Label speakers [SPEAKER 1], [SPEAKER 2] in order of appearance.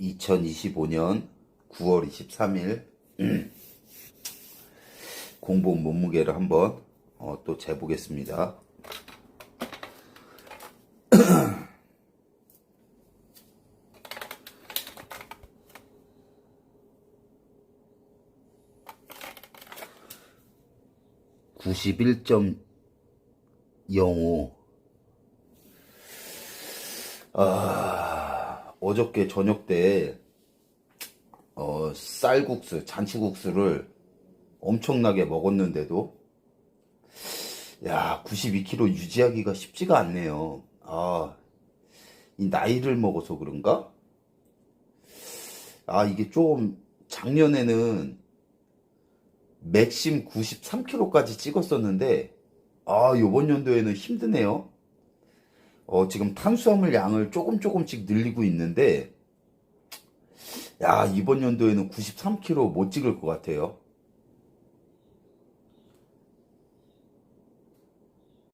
[SPEAKER 1] 2025년 9월 23일 공복 몸무게를 한번 어, 또 재보겠습니다. (91.05) 아, 어저께 저녁 때, 어, 쌀국수, 잔치국수를 엄청나게 먹었는데도, 야, 92kg 유지하기가 쉽지가 않네요. 아, 이 나이를 먹어서 그런가? 아, 이게 좀, 작년에는 맥심 93kg까지 찍었었는데, 아, 요번 연도에는 힘드네요. 어, 지금 탄수화물 양을 조금 조금씩 늘리고 있는데, 야, 이번 연도에는 93kg 못 찍을 것 같아요.